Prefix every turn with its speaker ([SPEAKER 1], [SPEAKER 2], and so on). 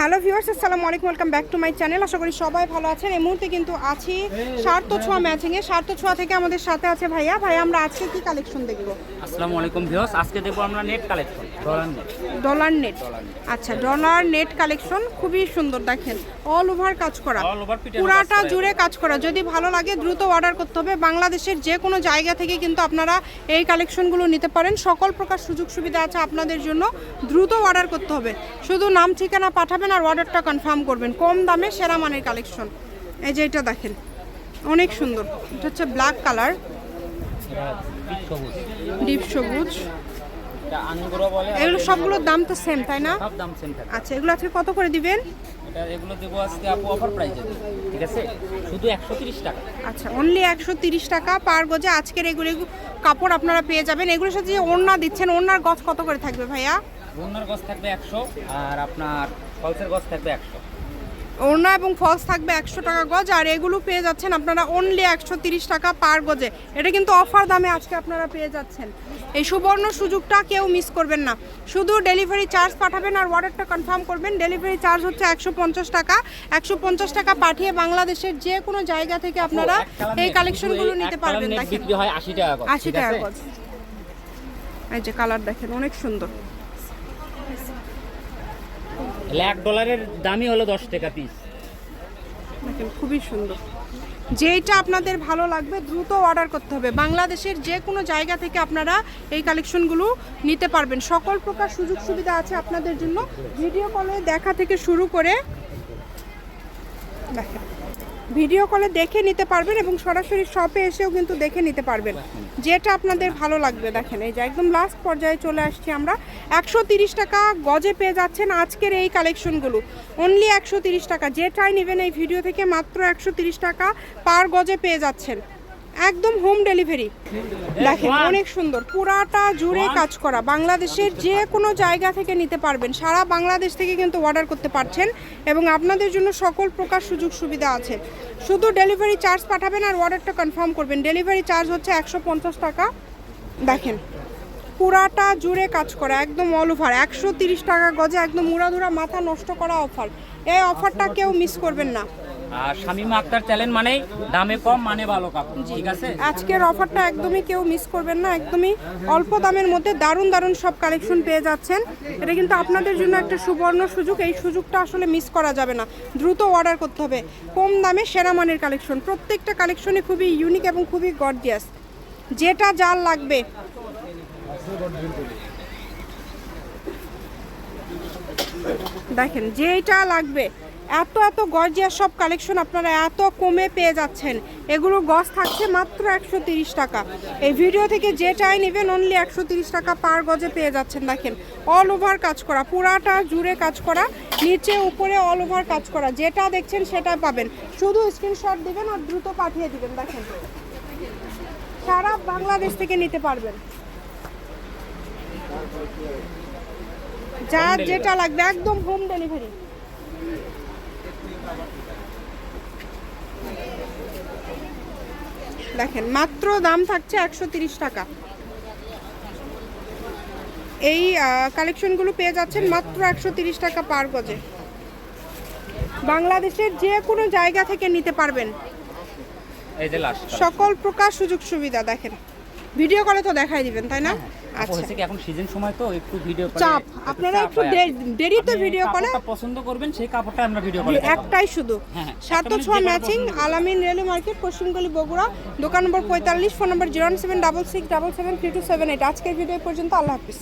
[SPEAKER 1] Hello viewers আসসালামু আলাইকুম welcome back to my channel. আশা করি সবাই ভালো আছেন। এই মুহূর্তে কিন্তু আছি সার্থ ছোঁয়া ম্যাচিংয়ে সার্থ ছোঁয়া থেকে আমাদের সাথে আছে ভাইয়া। ভাইয়া আমরা আজকে কি কালেকশন দেখব?
[SPEAKER 2] আসসালামু আলাইকুম ভিউয়ার্স আজকে দেখব আমরা net collection dollar net
[SPEAKER 1] dollar net আচ্ছা ডলার নেট কালেকশন খুবই সুন্দর দেখেন। অল ওভার কাজ করা। পুরাটা জুড়ে কাজ করা। যদি ভালো লাগে দ্রুত অর্ডার করতে হবে। বাংলাদেশের যে কোনো জায়গা থেকে কিন্তু আপনারা এই কালেকশনগুলো নিতে পারেন। সকল প্রকার সুযোগ সুবিধা আছে আপনাদের জন্য। দ্রুত অর্ডার করতে হবে। শুধু নাম ঠিকানা পাঠাবেন আর অর্ডারটা কনফার্ম করবেন। কম দামে সেরা মানের কালেকশন এই যে এটা দেখেন অনেক সুন্দর। এটা হচ্ছে ব্ল্যাক কালার ডিপ সবুজ। এগুলো সবগুলোর দাম তো সেম তাই না? আচ্ছা এগুলো আজকে কত করে দিবেন?
[SPEAKER 2] এটা এগুলো দেবো আজকে আপু অফার প্রাইসে ঠিক আছে? শুধু একশো তিরিশ টাকা।
[SPEAKER 1] আচ্ছা অনলি একশো তিরিশ টাকা পার গজে আজকের এগুলো কাপড় আপনারা পেয়ে যাবেন। এগুলোর সাথে যে ওড়না দিচ্ছেন ওড়নার গছ কত করে থাকবে ভাইয়া?
[SPEAKER 2] গছ থাকবে একশো আর আপনার ফলসের গছ থাকবে একশো।
[SPEAKER 1] ওড়না এবং ফলস থাকবে একশো টাকা গজ আর এগুলো পেয়ে যাচ্ছেন আপনারা অনলি একশো তিরিশ টাকা পার গজে। এটা কিন্তু অফার দামে আজকে আপনারা পেয়ে যাচ্ছেন। এই সুবর্ণ সুযোগটা কেউ মিস করবেন না। শুধু ডেলিভারি চার্জ পাঠাবেন আর অর্ডারটা কনফার্ম করবেন। ডেলিভারি চার্জ হচ্ছে একশো পঞ্চাশ টাকা। একশো পঞ্চাশ টাকা পাঠিয়ে বাংলাদেশের যে কোনো জায়গা থেকে আপনারা এই কালেকশনগুলো নিতে পারবেন দেখেন।
[SPEAKER 2] আশি টাকা? গজ।
[SPEAKER 1] এই যে কালার দেখেন অনেক সুন্দর।
[SPEAKER 2] এক ডলারের দামই হলো দশ টাকা পিস
[SPEAKER 1] খুবই সুন্দর। যেইটা আপনাদের ভালো লাগবে, দ্রুত অর্ডার করতে হবে। বাংলাদেশের যে কোনো জায়গা থেকে আপনারা এই কালেকশনগুলো নিতে পারবেন। সকল প্রকার সুযোগ সুবিধা আছে আপনাদের জন্য। ভিডিও কলে দেখা থেকে শুরু করে ভিডিও কলে দেখে নিতে পারবেন এবং সরাসরি শপে এসেও কিন্তু দেখে নিতে পারবেন। যেটা আপনাদের ভালো লাগবে, দেখেন, এই যে একদম লাস্ট পর্যায়ে চলে আসছি আমরা। একশো তিরিশ টাকা গজে পেয়ে যাচ্ছেন আজকের এই কালেকশনগুলো অনলি একশো তিরিশ টাকা। যেটাই নেবেন এই ভিডিও থেকে মাত্র একশো তিরিশ টাকা পার গজে পেয়ে যাচ্ছেন। একদম হোম ডেলিভারি দেখেন অনেক সুন্দর। পুরাটা জুড়ে কাজ করা। বাংলাদেশের যে কোনো জায়গা থেকে নিতে পারবেন। সারা বাংলাদেশ থেকে কিন্তু অর্ডার করতে পারছেন এবং আপনাদের জন্য সকল প্রকার সুযোগ সুবিধা আছে। শুধু ডেলিভারি চার্জ পাঠাবেন আর অর্ডারটা কনফার্ম করবেন। ডেলিভারি চার্জ হচ্ছে একশো পঞ্চাশ টাকা। দেখেন পুরাটা জুড়ে কাজ করা একদম অল ওভার একশো তিরিশ টাকা গজে একদম মুড়াধুরা মাথা নষ্ট করা অফার এই অফারটা কেউ মিস করবেন না।
[SPEAKER 2] আর শামিমা আক্তার চ্যানেল মানেই দামে কম মানে ভালো কাপড় ঠিক আছে?
[SPEAKER 1] আজকের অফারটা একদমই কেউ মিস করবেন না একদমই অল্প দামের মধ্যে দারুণ দারুণ সব কালেকশন পেয়ে যাচ্ছেন। এটা কিন্তু আপনাদের জন্য একটা সুবর্ণ সুযোগ এই সুযোগটা আসলে মিস করা যাবে না। দ্রুত অর্ডার করতে হবে। কম দামে সেরা মানের কালেকশন প্রত্যেকটা কালেকশনই খুবই ইউনিক এবং খুবই গর্জিয়াস যেটা যার লাগবে। দেখেন যেটা লাগবে, এত এত গর্জিয়াস সব কালেকশন আপনারা এত কমে পেয়ে যাচ্ছেন। এগুলো গজ থাকছে মাত্র একশো টাকা। এই ভিডিও থেকে যেটাই নেবেন অনলি একশো টাকা পার গজে পেয়ে যাচ্ছেন। দেখেন অল ওভার কাজ করা, পুরাটা জুড়ে কাজ করা, নিচে, উপরে অল ওভার কাজ করা। যেটা দেখছেন, সেটা পাবেন। শুধু স্ক্রিনশট দিবেন আর দ্রুত পাঠিয়ে দিবেন। দেখেন, সারা বাংলাদেশ থেকে নিতে পারবেন। যা যেটা লাগবে একদম হোম ডেলিভারি দেখেন মাত্র দাম থাকছে একশো টাকা। এই কালেকশনগুলো পেয়ে যাচ্ছেন মাত্র একশো তিরিশ টাকা পার গজে। বাংলাদেশের যে কোনো জায়গা থেকে নিতে পারবেন। সকল প্রকার সুযোগ সুবিধা দেখেন। ভিডিও করে তো দেখাই দিবেন তাই না? আচ্ছা
[SPEAKER 2] হচ্ছে কি এখন সিজন সময় তো একটু ভিডিও
[SPEAKER 1] চাপ। আপনারা একটু দেরিতে ভিডিও করে
[SPEAKER 2] পছন্দ করবেন সেই কাপড়টা আমরা ভিডিও করে
[SPEAKER 1] একটাই শুধু।
[SPEAKER 2] হ্যাঁ,
[SPEAKER 1] সাত
[SPEAKER 2] একটা
[SPEAKER 1] ছোঁয়া ম্যাচিং আলামিন রেলওয়ে মার্কেট পশ্চিমগলি বগুড়া দোকান নম্বর পঁয়তাল্লিশ phone number zero seven double six double seven three two seven eight. আজকের ভিডিও পর্যন্ত আল্লাহ হাফিজ।